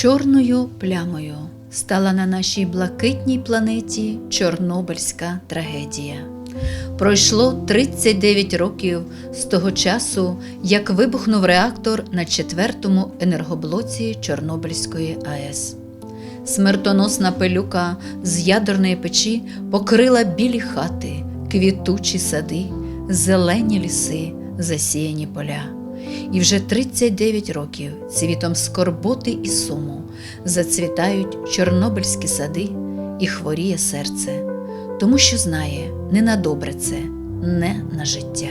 Чорною плямою стала на нашій блакитній планеті Чорнобильська трагедія. Пройшло 39 років з того часу, як вибухнув реактор на четвертому енергоблоці Чорнобильської АЕС. Смертоносна пилюка з ядерної печі покрила білі хати, квітучі сади, зелені ліси, засіяні поля. І вже 39 років цвітом скорботи і суму зацвітають чорнобильські сади і хворіє серце, тому що знає, не на добре це, не на життя.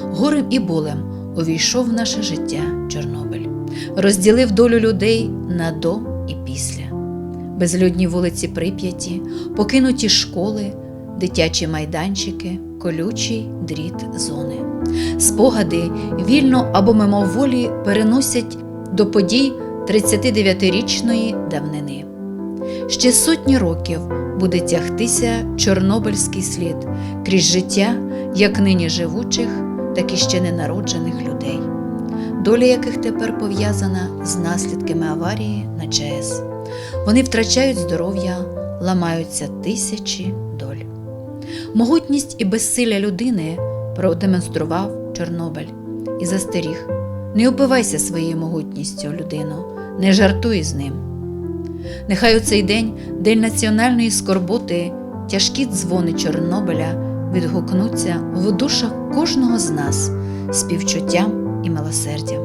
Горем і болем увійшов в наше життя Чорнобиль, розділив долю людей на до і після. Безлюдні вулиці Прип'яті, покинуті школи, дитячі майданчики, колючий дріт зони. Спогади вільно або мимоволі переносять до подій 39-річної давнини. Ще сотні років буде тягтися чорнобильський слід крізь життя як нині живучих, так і ще ненароджених людей, доля яких тепер пов'язана з наслідками аварії на ЧАЕС. Вони втрачають здоров'я, ламаються тисячі доль. Могутність і безсилля людини продемонстрував Чорнобиль і застеріг: не убивайся своєю могутністю, людину, не жартуй з ним. Нехай у цей день, день національної скорботи, тяжкі дзвони Чорнобиля відгукнуться в душах кожного з нас співчуттям і милосердям.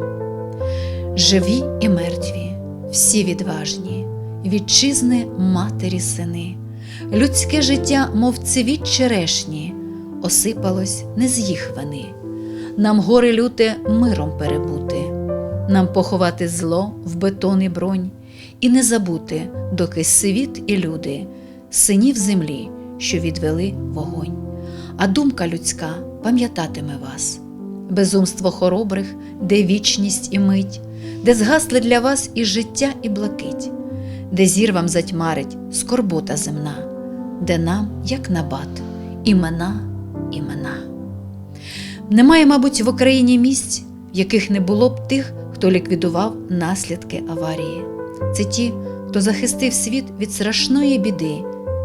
Живі і мертві, всі відважні, вітчизни матері сини, людське життя, мов цвіт черешні, осипалось не з їх вини. Нам горе люте миром перебути, нам поховати зло в бетон і бронь, і не забути, доки світ і люди, синів землі, що відвели вогонь. А думка людська пам'ятатиме вас, безумство хоробрих, де вічність і мить, де згасли для вас і життя, і блакить, де зір вам затьмарить скорбота земна, де нам, як набат, імена, імена. Немає, мабуть, в Україні місць, в яких не було б тих, хто ліквідував наслідки аварії. Це ті, хто захистив світ від страшної біди,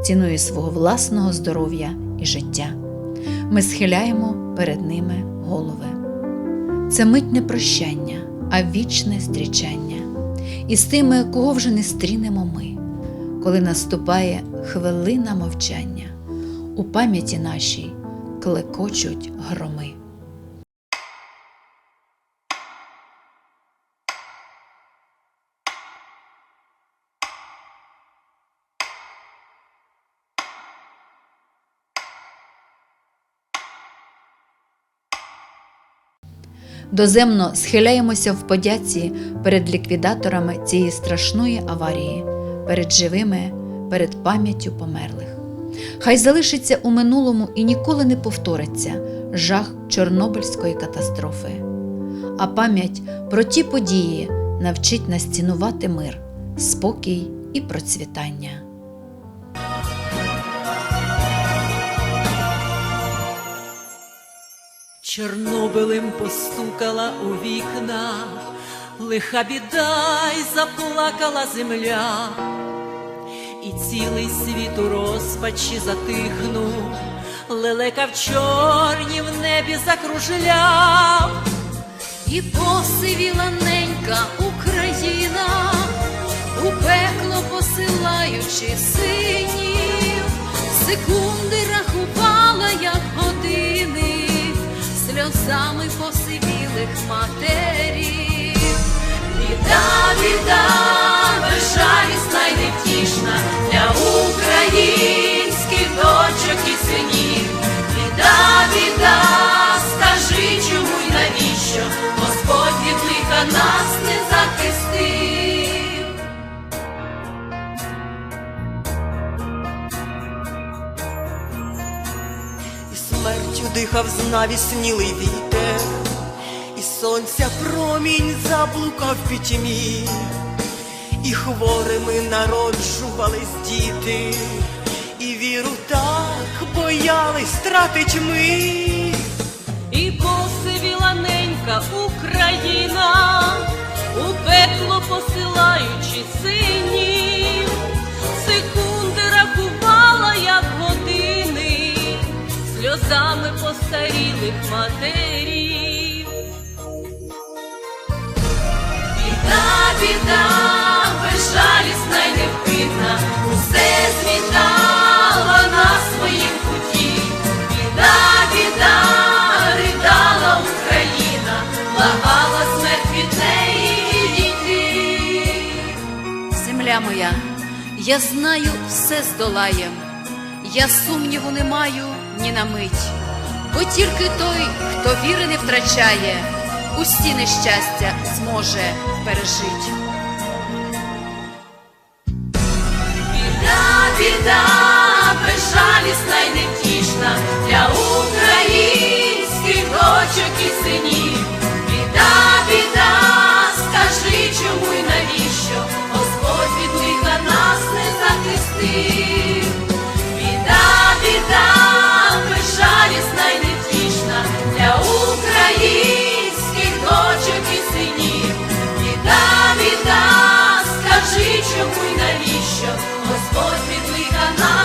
ціною свого власного здоров'я і життя. Ми схиляємо перед ними голови. Це мить не прощання, а вічне зустрічання. І з тими, кого вже не стрінемо ми, коли наступає хвилина мовчання, у пам'яті нашій клекочуть громи. Доземно схиляємося в подяці перед ліквідаторами цієї страшної аварії, перед живими, перед пам'яттю померлих. Хай залишиться у минулому і ніколи не повториться жах Чорнобильської катастрофи. А пам'ять про ті події навчить нас цінувати мир, спокій і процвітання. Чорнобилем постукала у вікна, лиха біда й заплакала земля, і цілий світ у розпачі затихнув, лелека в чорні в небі закружляв, і посивіла ненька Україна, у пекло посилаючи синів, секунди сльозами посивілих матерів. Біда, біда, смертю дихав знавіснілий вітер, і сонця промінь заблукав пітьмі, і хворими народжувались діти, і віру так боялись тратить ми. І посивіла ненька Україна, у пекло посилаючи синів, сльозами постарілих матерів. Біда, біда, безжалісна й невпинна, усе змітала на своїм путі. Біда, біда, ридала Україна, благала смерть від неї відійти. Земля моя, я знаю, все здолаєм, я сумніву не маю ні на мить, бо тільки той, хто віри не втрачає, усі нещастя зможе пережить. Біда, біда, безжалісна й невтішна для українських дочок і синів. Біда, біда, скажи, чому й навіщо Господь від лиха нас не захистив. чому й навіщо Господь відкликав нас.